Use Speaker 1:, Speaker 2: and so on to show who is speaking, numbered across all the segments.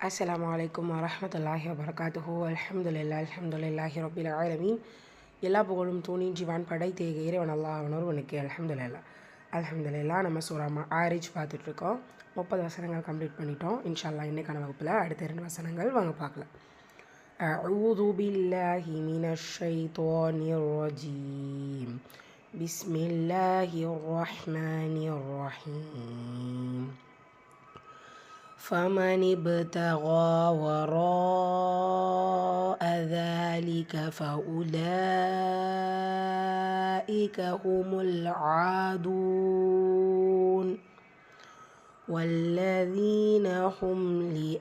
Speaker 1: அஸ்ஸலாமு அலைக்கும் வரஹமத்துல்லாஹி வபரகாத்துஹு அல்ஹம்துலில்லா அல்ஹம்துலில்லாஹி ரபில் ஆலமீன் எல்லா புகழும் தூணின் ஜிவான் படைத்தேக இறைவன் அல்லாஹ் அவனொருவனுக்கு அல்ஹம்துலில்லா அல்ஹம்துலில்லா நம்ம சூறாமா ஆரிஜ் பார்த்துட்ருக்கோம் முப்பது வசனங்கள் கம்ப்ளீட் பண்ணிட்டோம் இன்ஷால்லா இன்னைக்கான வகுப்பில் அடுத்த ரெண்டு வசனங்கள் வாங்க பார்க்கலாம் أعوذ بالله من الشيطان الرجيم بسم الله الرحمن الرحيم فمن ابتغى وراء ذلك فأولئك هم العادون والذين هم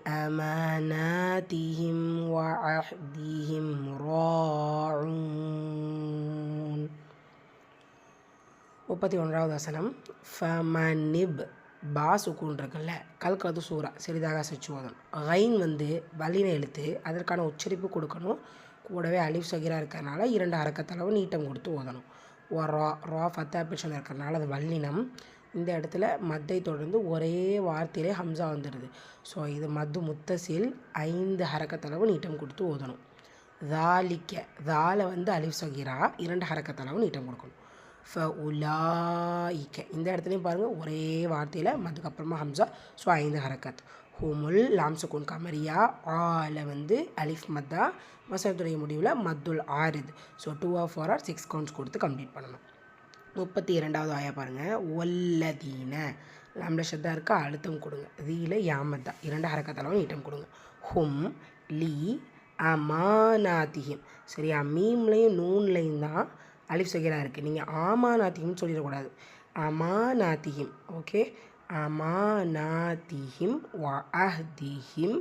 Speaker 1: لأماناتهم وعهدهم راعون முப்பத்தி ஒன்றாவது வசனம் ஃபமனிப் பா சுக்கூன் இருக்குல்ல கல்கது சூறா சிறிதாக சச்சுவதன் கைன் வந்து வல்லின எழுத்து அதற்கான உச்சரிப்பு கொடுக்கணும். கூடவே அலிஃப் சகிரா இருக்கிறனால இரண்டு அறக்கத்தளவு நீட்டம் கொடுத்து ஓதணும். ஓ ரா ரா ஃபத்தா பிஷன் இருக்கிறனால அது வல்லினம். இந்த இடத்துல மத்தை தொடர்ந்து ஒரே வார்த்தையிலே ஹம்சா வந்துடுது. ஸோ இது மத்து முத்தசில் ஐந்து ஹரக்கத்தளவு நீட்டம் கொடுத்து ஓதணும். தாலிக்க தாலை வந்து அலிஃப் சகிரா இரண்டு ஹரக்கத்தளவு நீட்டம் கொடுக்கணும். ஃப உலாயிக்க. இந்த இடத்துலையும் பாருங்கள் ஒரே வார்த்தையில் அதுக்கப்புறமா ஹம்சா ஸோ ஐந்து ஹரக்கத். ஹுமுல் லாம்சகுன் கமரியா ஆல வந்து அலிஃப் மத்தா வசனத்துடைய முடிவில் மத்துல் ஆரித். So two of four or six counts கொடுத்து கம்ப்ளீட் பண்ணணும். முப்பத்தி இரண்டாவது ஆயா பாருங்கள் ஒல்லதீன. லாம்ல ஷத்தா இருக்கா? அழுத்தம் கொடுங்க. ரீல யாமத்தா. இரண்டு ஹரக்கத்தாலும் நீட்டம் கொடுங்க. ஹும் லீ அமானாத்திஹிம். சரியா? மீம்லையும் நூன்லையும் தான் அலிஃப் சகிரா இருக்குது நீங்கள் ஆமாநாத்திஹிம் சொல்லிடக்கூடாது. அமா நாத்திகிம் ஓகே அமானாத்திஹிம் வ அஹ்திஹிம்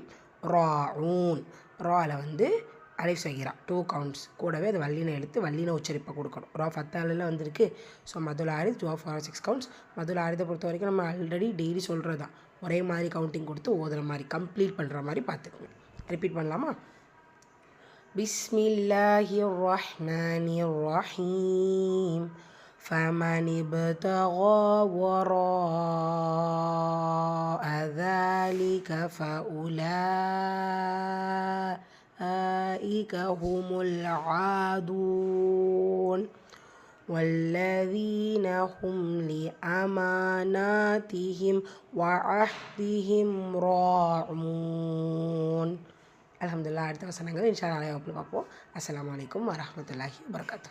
Speaker 1: ராஊன். ராவில் வந்து அலிஃப் சகிரா டூ கவுண்ட்ஸ் கூடவே அது வல்லின எடுத்து வல்லின உச்சரிப்பை கொடுக்கணும். ரா ஃபத்தாலில் வந்திருக்கு. ஸோ மதுல ஆரித் டூ ஃபோர் சிக்ஸ் கவுண்ட்ஸ் மதுல ஆரிதை பொறுத்த வரைக்கும் நம்ம ஆல்ரெடி டெய்லி சொல்கிறது தான் ஒரே மாதிரி கவுண்டிங் கொடுத்து ஓதுற மாதிரி கம்ப்ளீட் பண்ணுற மாதிரி பார்த்துக்கோங்க. ரிப்பீட் பண்ணலாமா? بسم الله الرحمن الرحيم فمن ابتغى وراء ذلك فأولئك هم العادون والذين هم لأماناتهم وعهدهم راعون அலமதுல்லா அடுத்த வசனங்கள் இன்ஷா நாளைய வகுப்பில் பார்ப்போம். அஸ்லாம் வலைக்கம் வரமத்துல்லாஹி வரகாத்து